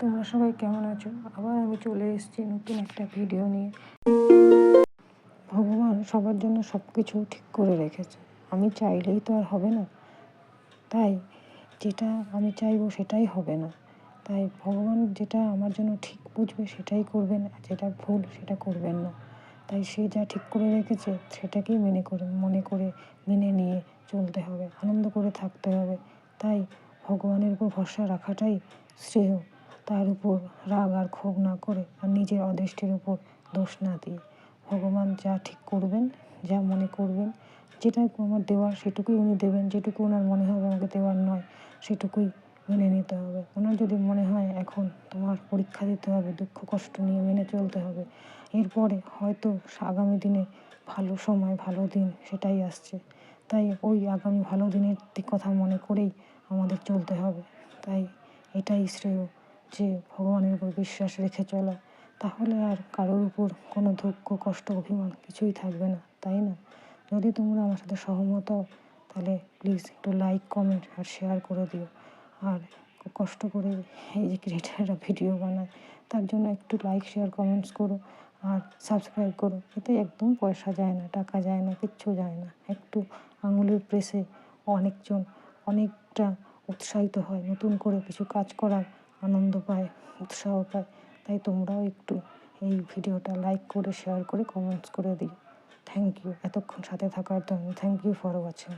তোমরা সবাই কেমন আছো? আবার আমি চলে এসেছি নতুন একটা ভিডিও নিয়ে। ভগবান সবার জন্য সব কিছু ঠিক করে রেখেছে। আমি চাইলেই তো আর হবে না। তাই যেটা আমি চাইব সেটাই হবে না। তাই ভগবান যেটা আমার জন্য ঠিক বুঝবে সেটাই করবেন, আর যেটা ভুল সেটা করবেন না। তাই সে যা ঠিক করে রেখেছে সেটাকেই মেনে করে, মনে করে মেনে নিয়ে চলতে হবে। আনন্দ করে থাকতে হবে। তাই ভগবানের উপর ভরসা রাখাটাই শ্রেয়। তার উপর রাগ আর ক্ষোভ না করে আর নিজের অদৃষ্টের উপর দোষ না দিয়ে। ভগবান যা ঠিক করবেন, যা মনে করবেন যেটা আমার দেওয়ার সেটুকুই উনি দেবেন, যেটুকু ওনার মনে হবে আমাকে দেওয়ার নয়, সেটুকুই মেনে নিতে হবে। ওনার যদি মনে হয় এখন তোমার পরীক্ষা দিতে হবে, দুঃখ কষ্ট নিয়ে মেনে চলতে হবে, এরপরে হয়তো আগামী দিনে ভালো সময়, ভালো দিন সেটাই আসছে। তাই ওই আগামী ভালো দিনের কথা মনে করেই আমাদের চলতে হবে। তাই এটাই শ্রেয়। যে ভগবানের উপর বিশ্বাস রেখে চলা, তাহলে আর কারোর উপর কোনো দুঃখ, কষ্ট, অভিমান কিছুই থাকবে না, তাই না? যদি তোমরা আমার সাথে সহমত তাহলে প্লিজ একটু লাইক কমেন্ট আর শেয়ার করে দিও। আর কষ্ট করে এই যে ক্রিয়েটাররা ভিডিও বানায়, তার জন্য একটু লাইক শেয়ার কমেন্টস করো আর সাবস্ক্রাইব করো। এতে একদম পয়সা যায় না, টাকা যায় না, কিচ্ছু যায় না। একটু আঙুলের প্রেসে অনেকজন অনেকটা উৎসাহিত হয় নতুন করে কিছু কাজ করার। আনন্দ পায়, উৎসাহ পায়। তাই তোমরাও একটু এই ভিডিওটা লাইক করে শেয়ার করে কমেন্টস করে দিও। থ্যাংক ইউ এতক্ষণ সাথে থাকার জন্য থ্যাংক ইউ ফর ওয়াচিং